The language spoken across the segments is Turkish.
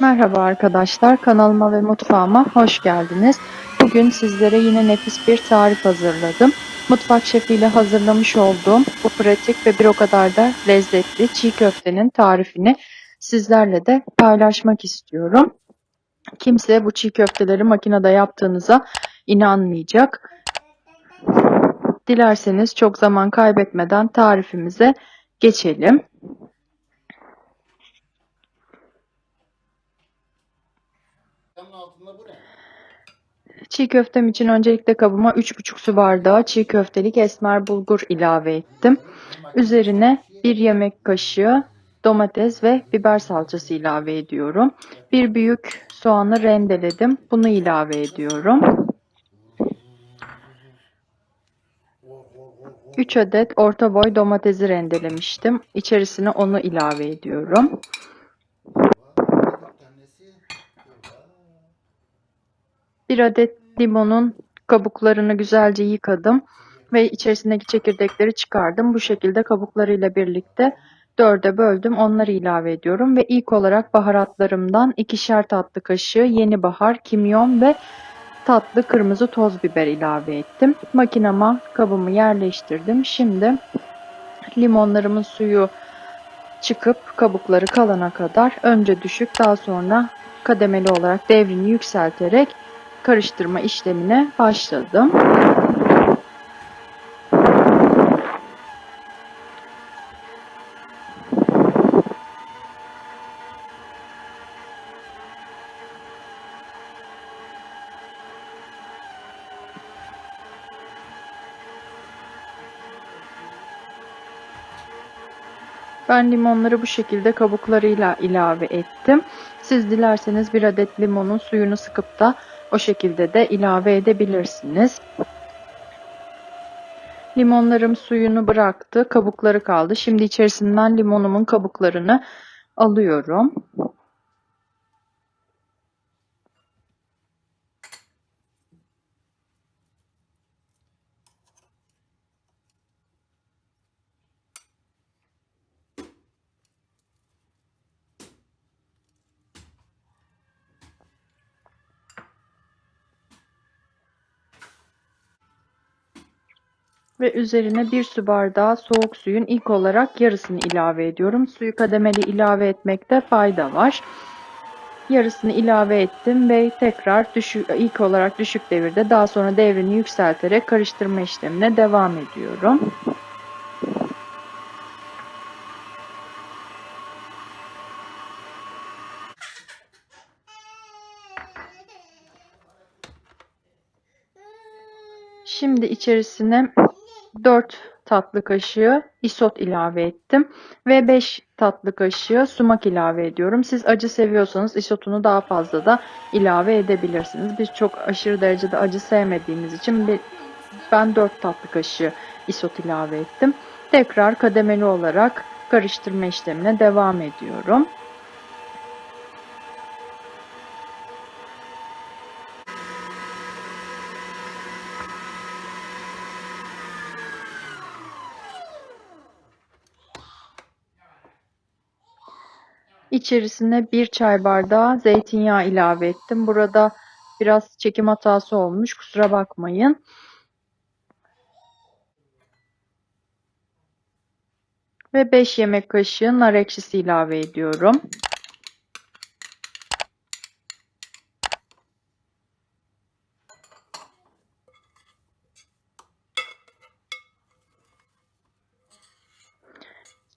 Merhaba arkadaşlar, kanalıma ve mutfağıma hoş geldiniz. Bugün sizlere yine nefis bir tarif hazırladım. Mutfak şefiyle hazırlamış olduğum bu pratik ve bir o kadar da lezzetli çiğ köftenin tarifini sizlerle de paylaşmak istiyorum. Kimse bu çiğ köfteleri makinede yaptığınıza inanmayacak. Dilerseniz çok zaman kaybetmeden tarifimize geçelim. Çiğ köftem için öncelikle kabıma 3,5 su bardağı çiğ köftelik esmer bulgur ilave ettim. Üzerine 1 yemek kaşığı domates ve biber salçası ilave ediyorum. Bir büyük soğanı rendeledim. Bunu ilave ediyorum. 3 adet orta boy domatesi rendelemiştim. İçerisine onu ilave ediyorum. Bir tanesi burada. Bir adet limonun kabuklarını güzelce yıkadım ve içerisindeki çekirdekleri çıkardım. Bu şekilde kabuklarıyla birlikte dörde böldüm. Onları ilave ediyorum ve ilk olarak baharatlarımdan ikişer tatlı kaşığı yeni bahar, kimyon ve tatlı kırmızı toz biber ilave ettim. Makinama kabımı yerleştirdim. Şimdi limonlarımın suyu çıkıp kabukları kalana kadar önce düşük daha sonra kademeli olarak devrini yükselterek karıştırma işlemine başladım. Ben limonları bu şekilde kabuklarıyla ilave ettim. Siz dilerseniz bir adet limonun suyunu sıkıp da o şekilde de ilave edebilirsiniz. Limonlarım suyunu bıraktı, kabukları kaldı. Şimdi içerisinden limonumun kabuklarını alıyorum. Ve üzerine bir su bardağı soğuk suyun ilk olarak yarısını ilave ediyorum. Suyu kademeli ilave etmekte fayda var. Yarısını ilave ettim ve tekrar düşük, ilk olarak düşük devirde daha sonra devrini yükselterek karıştırma işlemine devam ediyorum. Şimdi içerisine 4 tatlı kaşığı isot ilave ettim ve 5 tatlı kaşığı sumak ilave ediyorum. Siz acı seviyorsanız isotunu daha fazla da ilave edebilirsiniz. Biz çok aşırı derecede acı sevmediğimiz için ben 4 tatlı kaşığı isot ilave ettim. Tekrar kademeli olarak karıştırma işlemine devam ediyorum. İçerisine bir çay bardağı zeytinyağı ilave ettim. Burada biraz çekim hatası olmuş. Kusura bakmayın. Ve 5 yemek kaşığı nar ekşisi ilave ediyorum.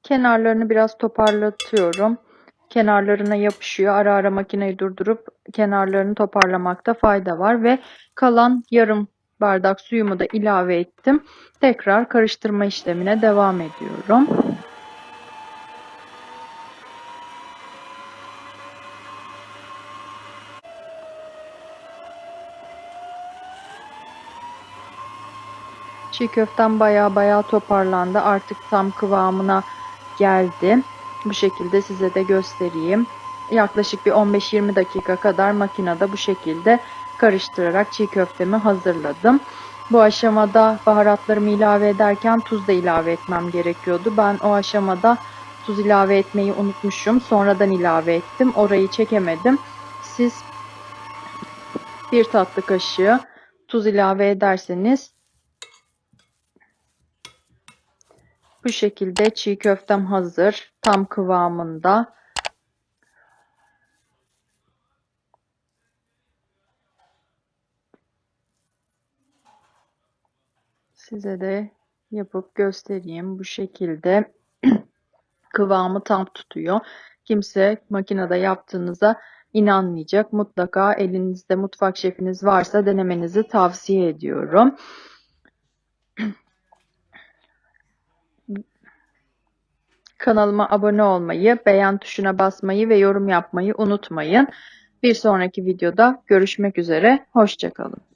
Kenarlarını biraz toparlatıyorum. Kenarlarına yapışıyor. Ara ara makineyi durdurup kenarlarını toparlamakta fayda var ve kalan yarım bardak suyumu da ilave ettim. Tekrar karıştırma işlemine devam ediyorum. Çiğ köftem baya baya toparlandı. Artık tam kıvamına geldi. Bu şekilde size de göstereyim. Yaklaşık bir 15-20 dakika kadar makinede bu şekilde karıştırarak çiğ köftemi hazırladım. Bu aşamada baharatlarımı ilave ederken tuz da ilave etmem gerekiyordu. Ben o aşamada tuz ilave etmeyi unutmuşum. Sonradan ilave ettim. Orayı çekemedim. Siz bir tatlı kaşığı tuz ilave ederseniz bu şekilde çiğ köftem hazır. Tam kıvamında. Size de yapıp göstereyim. Bu şekilde kıvamı tam tutuyor. Kimse makinede yaptığınıza inanmayacak. Mutlaka elinizde mutfak şefiniz varsa denemenizi tavsiye ediyorum. Kanalıma abone olmayı, beğen tuşuna basmayı ve yorum yapmayı unutmayın. Bir sonraki videoda görüşmek üzere. Hoşçakalın.